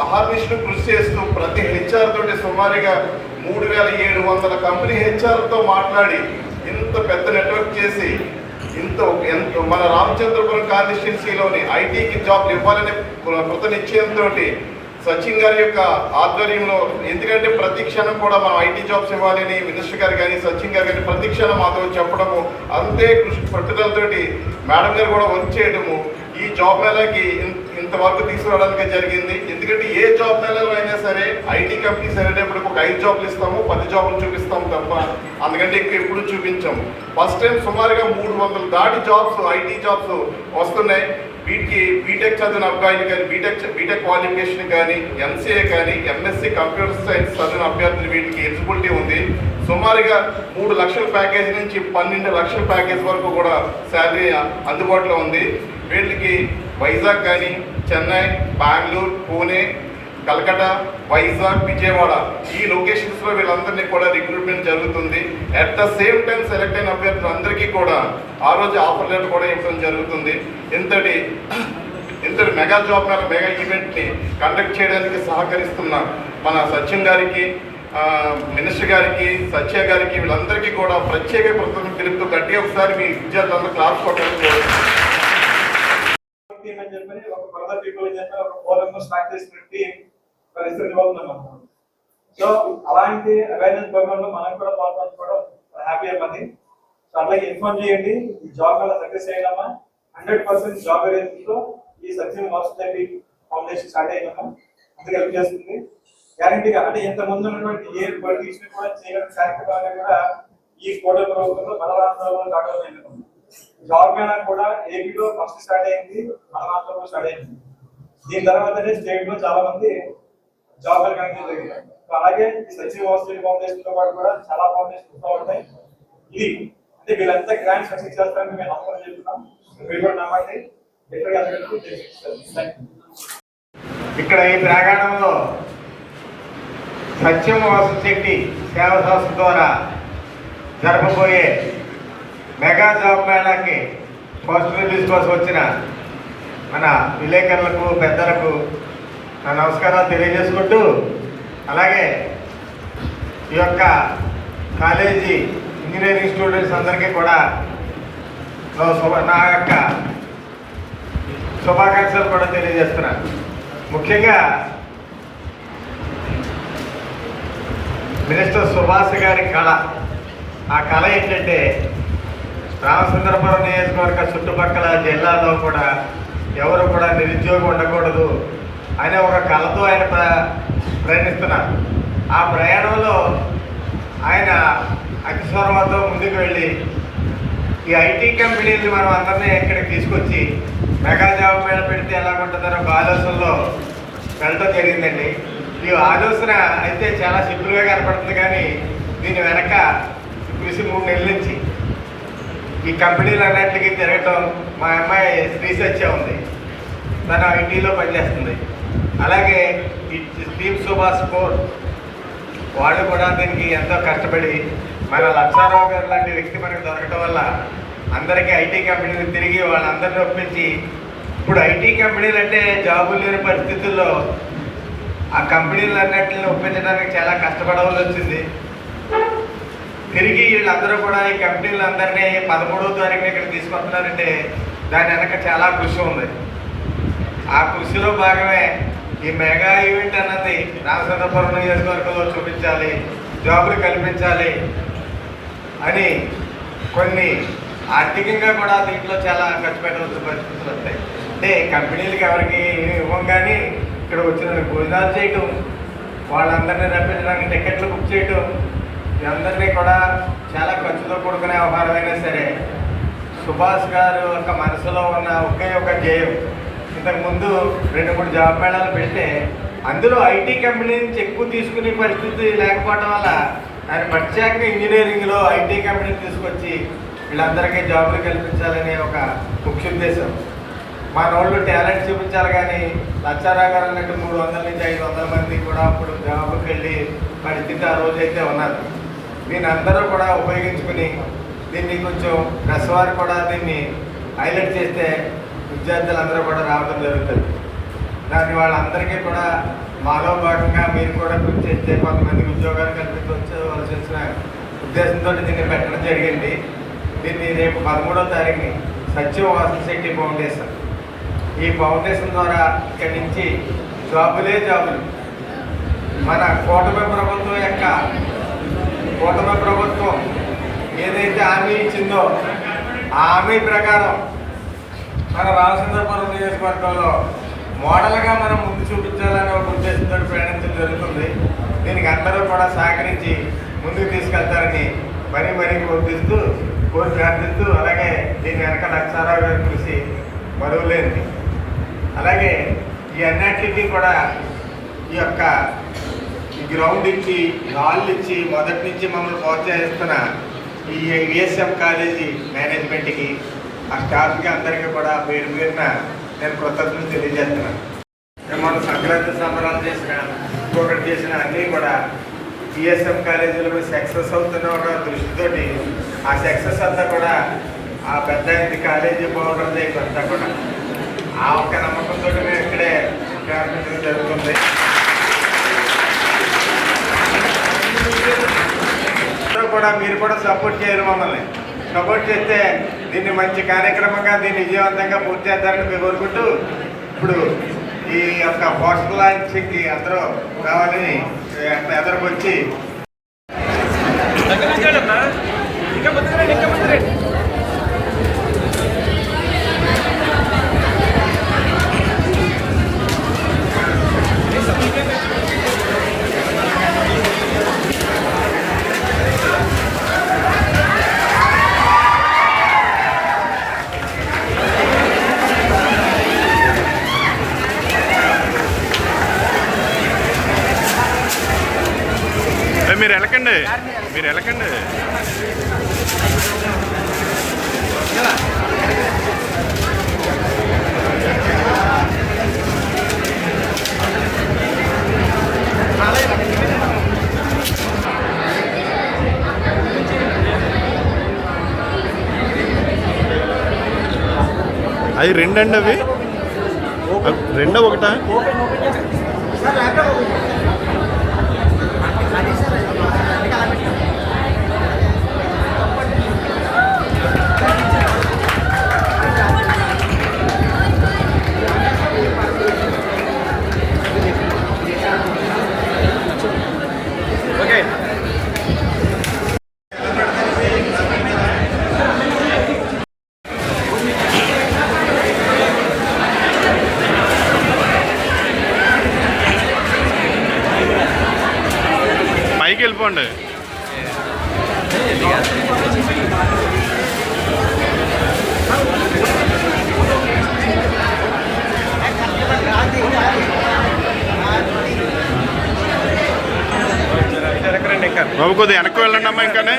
అహర్నిశలు కృషి చేస్తూ ప్రతి హెచ్ఆర్ తోటి సుమారుగా మూడు వేల ఏడు వందల కంపెనీ హెచ్ఆర్తో మాట్లాడి ఇంత పెద్ద నెట్వర్క్ చేసి ఇంత ఎంత మన రామచంద్రపురం కాన్స్టిట్యున్సీలోని ఐటీకి జాబ్లు ఇవ్వాలనే కృత నిశ్చయంతో సచిన్ గారి యొక్క ఆధ్వర్యంలో ఎందుకంటే ప్రతి క్షణం కూడా మనం ఐటీ జాబ్స్ ఇవ్వాలని మినిస్టర్ గారు కానీ సచిన్ గారు కానీ ప్రతి క్షణం మాతో చెప్పడము అంతే కృషి పట్టుదలతోటి మేడం గారు కూడా వర్క్ చేయడము ఈ జాబ్ మేళకి ఇంత ఇంతవరకు తీసుకురావడానికి జరిగింది. ఎందుకంటే ఏ జాబ్ మేళలో అయినా సరే ఐటీ కంపెనీస్ అనేటప్పుడు ఒక ఐదు జాబ్లు ఇస్తాము పది జాబ్లు చూపిస్తాము తప్ప అందుకంటే ఎక్కువ ఎప్పుడు చూపించాము. ఫస్ట్ టైం సుమారుగా మూడు వందలు దాటి జాబ్స్ ఐటీ జాబ్స్ వస్తున్నాయి. వీటికి బీటెక్ చదివిన అబ్బాయిలు కానీ బీటెక్ బీటెక్ క్వాలిఫికేషన్ కానీ ఎంసీఏ కానీ ఎంఎస్సీ కంప్యూటర్ సైన్స్ చదివిన అభ్యర్థులు వీటికి ఎలిజిబిలిటీ ఉంది. సుమారుగా మూడు లక్షల ప్యాకేజ్ నుంచి పన్నెండు లక్షల ప్యాకేజ్ వరకు కూడా శాలరీ అందుబాటులో ఉంది. వీళ్ళకి వైజాగ్ కానీ చెన్నై బెంగళూరు పూణే కలకటా వైజాగ్ విజయవాడ. ఈ లొకేషన్స్లో వీళ్ళందరినీ కూడా రిక్రూట్మెంట్ జరుగుతుంది. At the same time select అయిన అభ్యర్థులందరికీ కూడా ఆ రోజు ఆఫర్ లెటర్ కూడా ఇవ్వడం జరుగుతుంది. ఇంతటి ఇంతటి మెగా జాబ్ మేళ మెగా ఈవెంట్ని కండక్ట్ చేయడానికి సహకరిస్తున్న మన సచిన్ గారికి మినిస్టర్ గారికి సత్య గారికి వీళ్ళందరికీ కూడా ప్రత్యేక కృతజ్ఞతలు తెలుపుతూ గట్టిగా ఒకసారి మీ విద్యార్థులందరూ క్లాస్ కొట్టడం అని చెప్పని ఒక బ్రదర్ పీపుల్ అని చెప్పి ఒక ఫోర్ మెంబర్స్ స్టార్ట్ చేసిన టీం పరిస్థితి బాగున్నాం సో అలాంటి అవేర్నెస్ ప్రోగ్రామ్లో మనం కూడా పాల్పంచుకోవడం హ్యాపీ అవ్వండి సో అలాగే ఇన్ఫార్మ్ చేయండి. ఈ జాబ్ వల్ల సక్సెస్ అయ్యామా హండ్రెడ్ పర్సెంట్ జాబ్తో ఈ సత్యం వర్సిటీ ఫౌండేషన్ స్టార్ట్ అయ్యామా అందుకు హెల్ప్ చేస్తుంది. గ్యారంటీగా అంటే ఇంత ముందు ఉన్నటువంటి ఏ పొలిటీషియన్ కూడా చేయడం కార్యక్రమాలు కూడా ఈ ఫోటో ప్రభుత్వంలో మన రాష్ట్రంలో కావడం జాబ్ మేళా కూడా ఏపీలో ఫస్ట్ స్టార్ట్ అయింది మన రాష్ట్రంలో స్టార్ట్ అయింది. దీని తర్వాతనే స్టేట్లో చాలా మంది జాబ్ మేళా కండక్ట్ అలాగే ఈ సచివ్ హాస్టల్ ఫౌండేషన్తో పాటు కూడా చాలా ఫౌండేషన్ వస్తూ ఉంటాయి. ఇది అంటే వీళ్ళంతా గ్రాండ్ సక్సెస్ చేస్తారని మేము నమ్మకం చెప్తున్నాం మీరు కూడా నమ్మండి. ఇక్కడ ఈ ప్రాంగణంలో సత్యం వాసశెట్టి సేవ సంస్థ ద్వారా జరపబోయే మెగా జాబ్ మేళాకి ఫస్ట్ రిలీజ్ కోసం వచ్చిన మన విలేకరులకు పెద్దలకు నా నమస్కారాలు తెలియజేసుకుంటూ అలాగే ఈ యొక్క కాలేజీ ఇంజనీరింగ్ స్టూడెంట్స్ అందరికీ కూడా నా నా యొక్క శుభాకాంక్షలు కూడా తెలియజేస్తున్నాను. ముఖ్యంగా మినిస్టర్ సుభాష్ గారి కళ. ఆ కళ ఏంటంటే రామసుందరపురం నియోజకవర్గ చుట్టుపక్కల జిల్లాలో కూడా ఎవరు కూడా నిరుద్యోగం ఉండకూడదు అనే ఒక కళతో ఆయన ప్ర- ప్రయాణిస్తున్నారు. ఆ ప్రయాణంలో ఆయన అతిస్వరవతో ముందుకు వెళ్ళి ఈ ఐటీ కంపెనీలు మనం అందరినీ ఇక్కడికి తీసుకొచ్చి మెగా జాబ్ మీద పెడితే ఎలా ఉంటుందనే ఒక ఆలోచనలో వెళ్ళడం జరిగిందండి. ఈ ఆలోచన అయితే చాలా సింపుల్గా కనపడుతుంది కానీ దీని వెనక కృషి మూడు నెలల నుంచి ఈ కంపెనీలు అన్నింటికి తిరగటం మా అమ్మాయి రీసెర్చ్ ఉంది. తను ఐటీలో పనిచేస్తుంది. అలాగే ఈ టీమ్ సుభాష్ ఫోర్ వాళ్ళు కూడా దీనికి ఎంతో కష్టపడి మన లక్షారావు గారు లాంటి వ్యక్తి మనకు దొరకటం వల్ల అందరికీ ఐటీ కంపెనీలు తిరిగి వాళ్ళందరినీ ఒప్పించి ఇప్పుడు ఐటీ కంపెనీలు అంటే జాబులు లేని పరిస్థితుల్లో ఆ కంపెనీలు అన్నింటిని ఒప్పించడానికి చాలా కష్టపడవలసి వచ్చింది. తిరిగి వీళ్ళందరూ కూడా ఈ కంపెనీలు అందరినీ పదమూడవ తారీఖున ఇక్కడ తీసుకొస్తున్నారంటే దాని వెనక చాలా కృషి ఉంది. ఆ కృషిలో భాగమే ఈ మెగా ఈవెంట్ అన్నది రామచంద్రపురం నియోజకవర్గంలో చూపించాలి జాబులు కల్పించాలి అని కొన్ని ఆర్థికంగా కూడా దీంట్లో చాలా ఖర్చు పెట్టవలసిన పరిస్థితులు వస్తాయి. అంటే కంపెనీలకి ఎవరికి ఇవ్వం కానీ ఇక్కడ వచ్చిన భోజనాలు చేయటం వాళ్ళందరినీ రప్పించడానికి టికెట్లు బుక్ చేయటం అందరినీ కూడా చాలా ఖర్చుతో కూడుకునే వ్యవహారమైనా సరే సుభాష్ గారు యొక్క మనసులో ఉన్న ఒకే ఒక ధ్యేయం ఇంతకుముందు రెండు మూడు జాబ్ మేళాలు పెడితే అందులో ఐటీ కంపెనీ నుంచి ఎక్కువ తీసుకునే పరిస్థితి లేకపోవడం వల్ల ఆయన ప్రత్యేకంగా ఇంజనీరింగ్లో ఐటీ కంపెనీ తీసుకొచ్చి వీళ్ళందరికీ జాబులు కల్పించాలనే ఒక ముఖ్య ఉద్దేశం. మన వాళ్ళు టాలెంట్ చూపించాలి కానీ లచ్చారాగారు గారు అన్నట్టు మూడు వందల నుంచి ఐదు వందల మంది కూడా అప్పుడు జాబుకి వెళ్ళి పరిస్థితి ఆ రోజైతే ఉన్నారు దీన్ని అందరూ కూడా ఉపయోగించుకుని దీన్ని కొంచెం ప్రెస్ వారు కూడా దీన్ని హైలైట్ చేస్తే విద్యార్థులందరూ కూడా రావడం జరుగుతుంది. దాన్ని వాళ్ళందరికీ కూడా మాలో భాగంగా మీరు కూడా కృషి చేస్తే కొంతమందికి ఉద్యోగాలు కల్పించవలసిన ఉద్దేశంతో దీన్ని పెట్టడం జరిగింది. దీన్ని రేపు పదమూడవ తారీఖుని సత్యవాసన శక్తి ఫౌండేషన్. ఈ ఫౌండేషన్ ద్వారా ఇక్కడి నుంచి జాబులే జాబులు. మన కూటమి ప్రభుత్వం యొక్క కూటమి ప్రభుత్వం ఏదైతే హామీ ఇచ్చిందో ఆ హామీ ప్రకారం. మన రామచంద్రపురం నియోజకవర్గంలో మోడల్గా మనం ముందు చూపించాలనే ఒక ఉద్దేశంతో ప్రయాణించడం జరుగుతుంది. దీనికి అందరూ కూడా సహకరించి ముందుకు తీసుకెళ్తారని మరీ మరీ కోరుతూ కోరి ప్రార్థిస్తూ అలాగే దీని వెనక లక్షారావు గారి కృషి మరువలేనిది అలాగే ఈ అన్నిటికీ కూడా ఈ యొక్క ఈ గ్రౌండ్ ఇచ్చి హాల్ ఇచ్చి మొదటి నుంచి మమ్మల్ని ప్రోత్సహిస్తున్న ఈ విఎస్ఎం కాలేజీ మేనేజ్మెంట్కి ఆ స్టాఫ్కి అందరికీ కూడా పేరు పేరున నేను కృతజ్ఞతలు తెలియజేస్తున్నాను. మనం సంక్రాంతి సంబరాలు చేసిన ఇంకొకటి చేసిన అన్నీ కూడా జిఎస్ఎం కాలేజీలో సక్సెస్ అవుతున్న ఒక దృష్టితోటి ఆ సక్సెస్ అంతా కూడా ఆ పెద్ద కాలేజీ బాగుంటుంది అంతా కూడా. ఆ ఒక్క నమ్మకంతో మేము ఇక్కడే ప్రారంభించడం జరుగుతుంది. కూడా మీరు కూడా సపోర్ట్ చేయరు మమ్మల్ని. సపోర్ట్ చేస్తే దీన్ని మంచి కార్యక్రమంగా దీన్ని విజయవంతంగా పూర్తి చేద్దారని మేము కోరుకుంటూ ఇప్పుడు ఈ యొక్క పోస్టల్ లాంచ్కి అందరూ కావాలని ఎదరికి వచ్చి ఏ, మీరు వెళ్ళకండి. మీరు వెళ్ళకండి. అవి రెండండి అవి? అవి రెండో ఒకటా? పైకి వెళ్ళిపోండి. బాబు కొద్దిగా వెనక్కి వెళ్ళండి అమ్మా ఇంకానే.